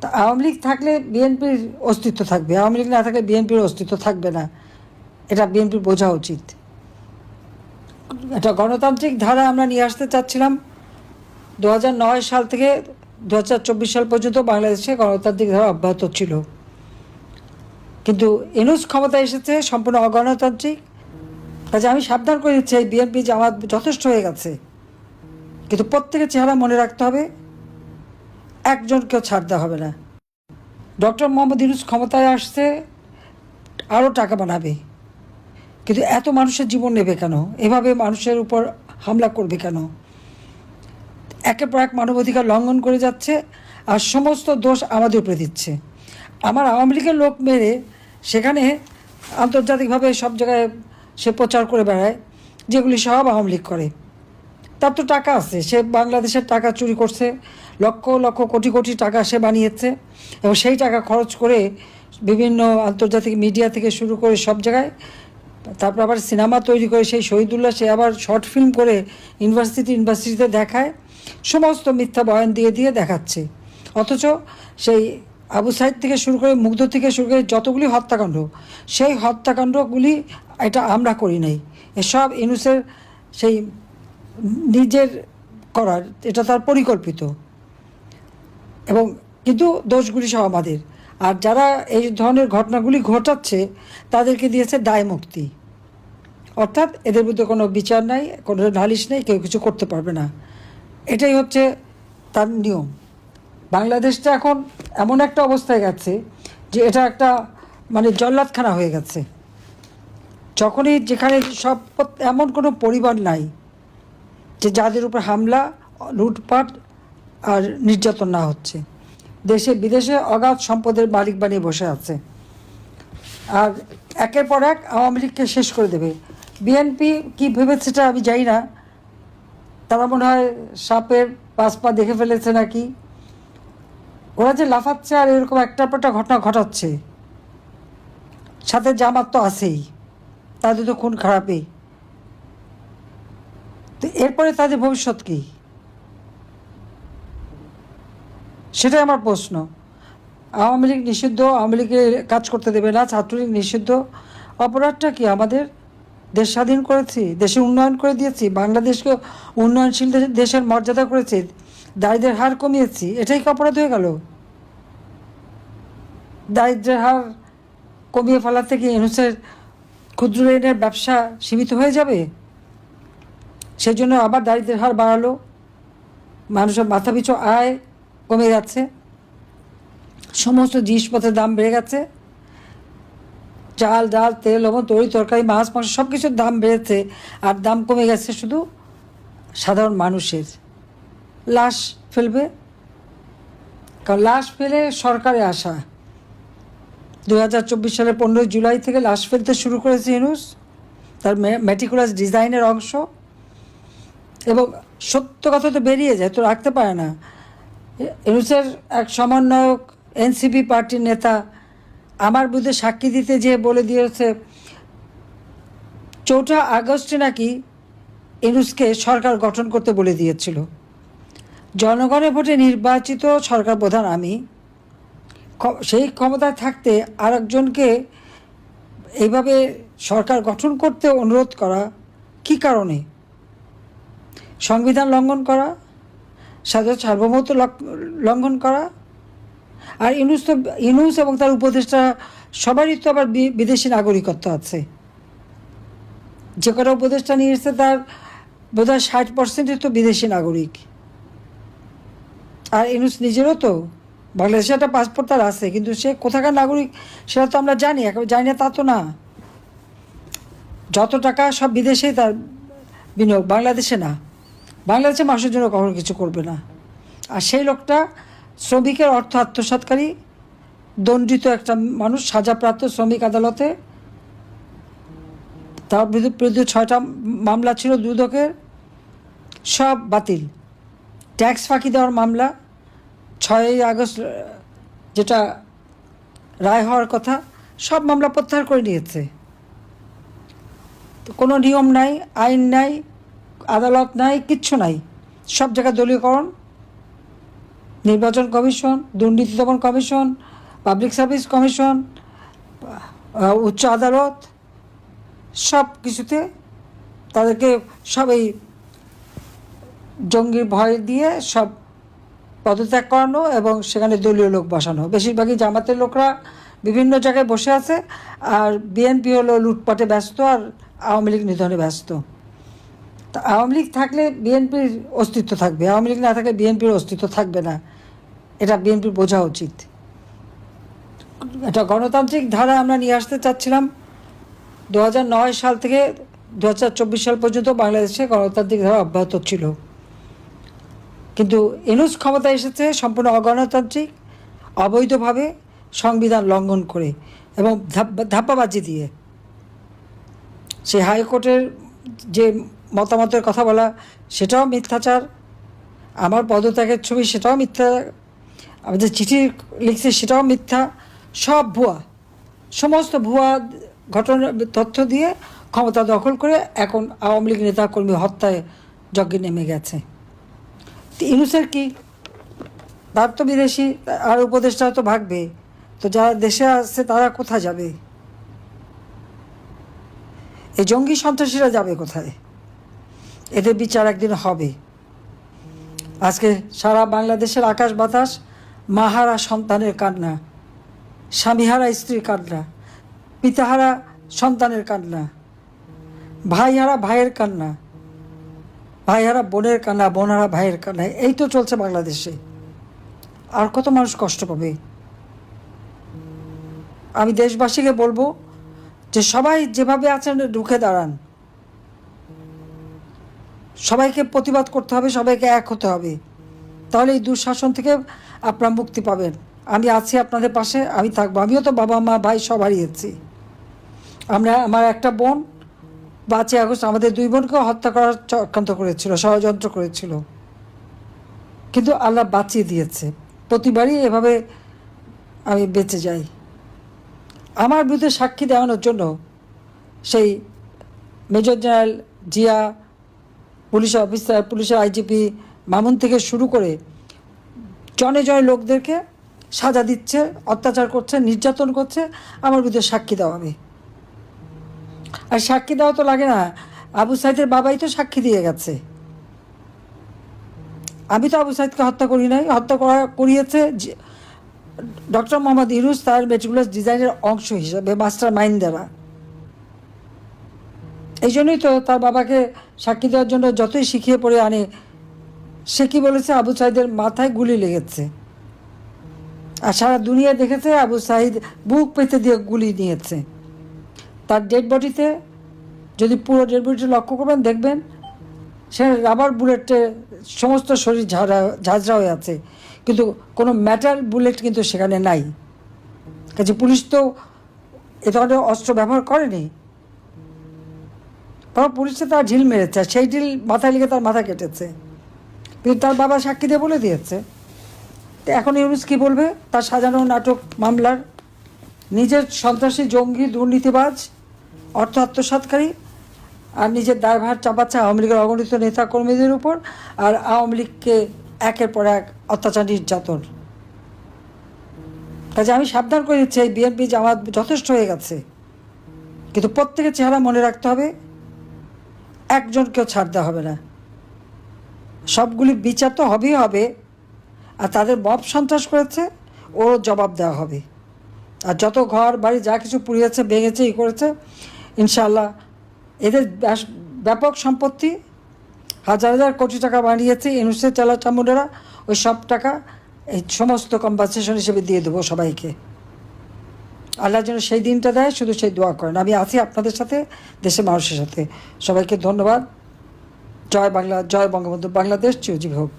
তা আওয়ামী লীগ থাকলে বিএনপির অস্তিত্ব থাকবে, আওয়ামী লীগ না থাকলে বিএনপির অস্তিত্ব থাকবে না। এটা বিএনপির বোঝা উচিত। একটা গণতান্ত্রিক ধারা আমরা নিয়ে আসতে চাচ্ছিলাম। দু সাল থেকে দু হাজার চব্বিশ সাল পর্যন্ত বাংলাদেশে গণতান্ত্রিক ধারা অব্যাহত ছিল। কিন্তু এনুস ক্ষমতা এসেছে, সম্পূর্ণ অগণতান্ত্রিক। কাজে আমি সাবধান করে দিচ্ছি, এই বিএনপি জামাত যথেষ্ট হয়ে গেছে। কিন্তু প্রত্যেকের চেহারা মনে রাখতে হবে। একজনকেও ছাড় দেওয়া হবে না। ডক্টর মোহাম্মদ ইউনুস ক্ষমতায় আসছে, আরও টাকা বানাবে। কিন্তু এত মানুষের জীবন নেবে কেন? এভাবে মানুষের উপর হামলা করবে কেন? একের পর এক মানবাধিকার লঙ্ঘন করে যাচ্ছে, আর সমস্ত দোষ আমাদের উপরে দিচ্ছে। আমার আওয়ামী লীগের লোক মেরে সেখানে আন্তর্জাতিকভাবে সব জায়গায় সে প্রচার করে বেড়ায়, যেগুলি সব আওয়ামী লীগ করে। তার তো টাকা আছে। সে বাংলাদেশের টাকা চুরি করছে, লক্ষ লক্ষ কোটি কোটি টাকা সে বানিয়েছে এবং সেই টাকা খরচ করে বিভিন্ন আন্তর্জাতিক মিডিয়া থেকে শুরু করে সব জায়গায় তারপর আবার সিনেমা তৈরি করে সেই শহীদুল্লাহ, সে আবার শর্ট ফিল্ম করে ইউনিভার্সিটি ইউনিভার্সিটিতে দেখায়, সমস্ত মিথ্যা বয়ান দিয়ে দিয়ে দেখাচ্ছে। অথচ সেই আবু সাইদ থেকে শুরু করে মুগ্ধ থেকে শুরু করে যতগুলি হত্যাকাণ্ড, সেই হত্যাকাণ্ডগুলি এটা আমরা করি নাই। এসব ইনুসের সেই নিজের করার, এটা তার পরিকল্পিত। এবং কিন্তু দোষগুলি সব আমাদের। আর যারা এই ধরনের ঘটনাগুলি ঘটাচ্ছে, তাদেরকে দিয়েছে দায় মুক্তি। অর্থাৎ এদের মধ্যে কোনো বিচার নাই, কোনো নালিশ নেই, কেউ কিছু করতে পারবে না। এটাই হচ্ছে তার নিয়ম। বাংলাদেশটা এখন এমন একটা অবস্থায় গেছে যে এটা একটা মানে জল্লাদখানা হয়ে গেছে। যখনই যেখানে সব, এমন কোনো পরিবার নাই যে যাদের উপর হামলা, লুটপাট আর নির্যাতন না হচ্ছে। দেশে, বিদেশে অগাধ সম্পদের মালিক বানিয়ে বসে আছে। আর একের পর এক আওয়ামী লীগকে শেষ করে দেবে। বিএনপি কী ভেবেছে সেটা আমি জানি না। তারা মনে হয় সাপের পাঁচ পা দেখে ফেলেছে নাকি? ওরা যে লাফাচ্ছে আর এরকম একটা পরটা ঘটনা ঘটাচ্ছে। সাথে জামাত তো আছেই। তাদের তো খুন খারাপই। এরপরে তাদের ভবিষ্যৎ কী? সেটাই আমার প্রশ্ন। আওয়ামী লীগ নিষিদ্ধ, আওয়ামী লীগের কাজ করতে দেবে না, ছাত্রলীগ নিষিদ্ধ। অপরাধটা কি আমাদের দেশ স্বাধীন করেছি দেশে উন্নয়ন করে দিয়েছি, বাংলাদেশকে উন্নয়নশীল দেশ- দেশের মর্যাদা করেছি দারিদ্রের হার কমিয়েছি, এটাই কি অপরাধ হয়ে গেল? দারিদ্রের হার কমিয়ে ফেলাতে কি এনুসের ক্ষুদ্র ঋণের ব্যবসা সীমিত হয়ে যাবে? সেই জন্য আবার দারিদ্রের হার বাড়ালো। মানুষের মাথাপিছু আয় কমে যাচ্ছে। সমস্ত জিনিসপত্রের দাম বেড়ে গেছে। চাল, ডাল, তেল, লবণ, তরি, তরকারি, মাছ, মাংস সব কিছুর দাম বেড়েছে আর দাম কমে গেছে শুধু সাধারণ মানুষের। লাশ ফেলবে? কারণ লাশ ফেলে সরকারে আসা। দু হাজার চব্বিশ সালের পনেরোই জুলাই থেকে লাশ ফেলতে শুরু করেছে ইনুস তার ম্যাটিকুলাস ডিজাইনের অংশ। এবং সত্য কথা তো বেরিয়ে যায়, তো রাখতে পারে না। ইনুসের এক সমন্বয়ক, এনসিপি পার্টির নেতা, আমার বিরুদ্ধে সাক্ষী দিতে যেয়ে বলে দিয়েছে, চৌঠা আগস্টে নাকি ইনুসকে সরকার গঠন করতে বলে দিয়েছিল। জনগণের ভোটে নির্বাচিত সরকার প্রধান আমি। সেই ক্ষমতায় থাকতে আরেকজনকে এইভাবে সরকার গঠন করতে অনুরোধ করা কি কারণে? সংবিধান লঙ্ঘন করা স্বাধীন সার্বভৌমত্ব লঙ্ঘন করা, আর ইনুস তো ইনুস এবং তার উপদেষ্টা সবারই তো আবার বিদেশি নাগরিকত্ব আছে। যে কটা উপদেষ্টা নিয়ে এসছে তার বোধহয় ষাট পার্সেন্টই তো বিদেশি নাগরিক। আর ইনুস নিজেরও তো, বাংলাদেশে একটা পাসপোর্ট তার আছে, কিন্তু সে কোথাকার নাগরিক সেটা তো আমরা জানি একেবারে জানি না, তা তো না। যত টাকা সব বিদেশেই তার বিনিয়োগ, বাংলাদেশে না। বাংলাদেশে মানুষের জন্য কখনো কিছু করবে না। আর সেই লোকটা শ্রমিকের অর্থ আত্মসাৎকারী, দণ্ডিত একটা মানুষ, সাজাপ্রাপ্ত শ্রমিক আদালতে। তার বিরুদ্ধে ছয়টা মামলা ছিল দুদকের, সব বাতিল। ট্যাক্স ফাঁকি দেওয়ার মামলা, ছয়ই আগস্ট, যেটা রায় হওয়ার কথা, সব মামলা প্রত্যাহার করে নিয়েছে। কোনো নিয়ম নাই, আইন নাই আদালত নাই, কিচ্ছু নাই। সব জায়গায় দলীয়করণ, নির্বাচন কমিশন, দুর্নীতি দমন কমিশন, পাবলিক সার্ভিস কমিশন উচ্চ আদালত, সব কিছুতে তাদেরকে সব এই জঙ্গির ভয় দিয়ে সব পদত্যাগ করানো এবং সেখানে দলীয় লোক বসানো। বেশিরভাগই জামাতের লোকরা বিভিন্ন জায়গায় বসে আছে, আর বিএনপি হলো লুটপাটে ব্যস্ত আর আওয়ামী লীগ নিধনে ব্যস্ত। আওয়ামী লীগ থাকলে বিএনপির অস্তিত্ব থাকবে, আওয়ামী লীগ না থাকলে বিএনপির অস্তিত্ব থাকবে না। এটা বিএনপির বোঝা উচিত। একটা গণতান্ত্রিক ধারা আমরা নিয়ে আসতে চাচ্ছিলাম। দু সাল থেকে দু হাজার চব্বিশ সাল পর্যন্ত বাংলাদেশে গণতান্ত্রিক ধারা অব্যাহত ছিল। কিন্তু এনুস ক্ষমতা এসেছে সম্পূর্ণ অগণতান্ত্রিক, অবৈধভাবে সংবিধান লঙ্ঘন করে এবং ধাপ্পা- ধাপ্পাবাজি দিয়ে। সে হাইকোর্টের যে মতামতের কথা বলা, সেটাও মিথ্যাচার। আমার পদত্যাগের ছবি সেটাও মিথ্যা। আমি যে চিঠি লিখছি সেটাও মিথ্যা। সব ভুয়া। সমস্ত ভুয়া ঘটনা, তথ্য দিয়ে ক্ষমতা দখল করে এখন আওয়ামী লীগ নেতা কর্মী হত্যায় যজ্ঞে নেমে গেছে। ইনুসের কি? তার তো বিদেশি, আর উপদেষ্টা তো ভাগবে। তো যারা দেশে আসছে তারা কোথায় যাবে? এই জঙ্গি সন্ত্রাসীরা যাবে কোথায়? এদের বিচার একদিন হবে। আজকে সারা বাংলাদেশের আকাশ বাতাস, মাহারা সন্তানের কান্না, স্বামীহারা স্ত্রীর কান্না, পিতাহারা সন্তানের কান্না, ভাইহারা ভাইয়ের কান্না, ভাইহারা বোনের কান্না বোনারা ভাইয়ের কান্না, এই তো চলছে বাংলাদেশে। আর কত মানুষ কষ্ট পাবে? আমি দেশবাসীকে বলব যে সবাই যেভাবে আছেন ঢুকে দাঁড়ান সবাইকে প্রতিবাদ করতে হবে, সবাইকে এক হতে হবে। তাহলে এই দুঃশাসন থেকে আপনারা মুক্তি পাবেন। আমি আছি আপনাদের পাশে, আমি থাকব। আমিও তো বাবা, মা, ভাই সব হারিয়েছি আমরা, আমার একটা বোন, পাঁচই আগস্ট আমাদের দুই বোনকেও হত্যা করার চক্রান্ত করেছিল, ষড়যন্ত্র করেছিল। কিন্তু আল্লাহ বাঁচিয়ে দিয়েছে। প্রতিবারই এভাবে আমি বেঁচে যাই। আমার বিরুদ্ধে সাক্ষী দেওয়ানোর জন্য সেই major general Zia police officer পুলিশের আইজিপি মামুন থেকে শুরু করে জনে জনে লোকদেরকে সাজা দিচ্ছে, অত্যাচার করছে, নির্যাতন করছে, আমার বিরুদ্ধে সাক্ষী দেওয়াবে আর সাক্ষী দেওয়া তো লাগে না, আবু সাইদের বাবাই তো সাক্ষী দিয়ে গেছে। আমি তো আবু সাইদকে হত্যা করি নাই, হত্যা করা করিয়েছে ডক্টর মোহাম্মদ ইরুস তার মেটিকুলাস ডিজাইনের অংশ হিসাবে মাস্টার মাইন্ড দ্বারা। এই জন্যই তো তার বাবাকে সাক্ষী দেওয়ার জন্য যতই শিখিয়ে পড়ে আনে, সে কি বলেছে? আবু সাইদের মাথায় গুলি লেগেছে। আর সারা দুনিয়া দেখেছে আবু সাইদ বুক পেতে দিয়ে গুলি নিয়েছে। তার ডেড বডিতে যদি পুরো ডেড বডিটা লক্ষ্য করবেন, দেখবেন সে রাবার বুলেটে সমস্ত শরীর ঝাড়া, ঝাঁঝরা হয়ে আছে। কিন্তু কোনো ম্যাটার বুলেট কিন্তু সেখানে নাই। কাজে পুলিশ তো এ ধরনের অস্ত্র ব্যবহার করেনি। তখন পুলিশে তার ঢিল মেরেছে, আর সেই ঢিল মাথায় লেগে তার মাথা কেটেছে। কিন্তু তার বাবা সাক্ষী দিয়ে বলে দিয়েছে। তো এখন ইউনুস কী বলবে? তার সাজানো নাটক মামলার নিজের সন্ত্রাসী, জঙ্গি, দুর্নীতিবাজ, অর্থ আত্মসাৎকারী আর নিজের দায়ভার চাপাচ্ছে আওয়ামী লীগের অগণিত নেতা কর্মীদের উপর আর আওয়ামী লীগকে একের পর এক অত্যাচার নির্যাতন। কাজে আমি সাবধান করে দিচ্ছি, এই বিএনপি জামাত যথেষ্ট হয়ে গেছে। কিন্তু প্রত্যেকের চেহারা মনে রাখতে হবে একজনকেও ছাড় দেওয়া হবে না। সবগুলি বিচার তো হবেই হবে। আর তাদের মব সন্ত্রাস করেছে ওর জবাব দেওয়া হবে। আর যত ঘর, বাড়ি, যা কিছু পুড়িয়েছে, ভেঙেছে, ই করেছে ইনশাল্লাহ এদের ব্যাপক সম্পত্তি, হাজার হাজার কোটি টাকা বানিয়েছে ইনুসের চালা চামুন্ডেরা, ওই সব টাকা এই সমস্ত কম্পানসেশন হিসেবে দিয়ে দেবো সবাইকে। আল্লাহ যেন সেই দিনটা দেয়, শুধু সেই দোয়া করেন। আমি আছি আপনাদের সাথে, দেশের মানুষের সাথে। সবাইকে ধন্যবাদ। জয় বাংলা, জয় বঙ্গবন্ধু। বাংলাদেশ চিরজীবী হোক।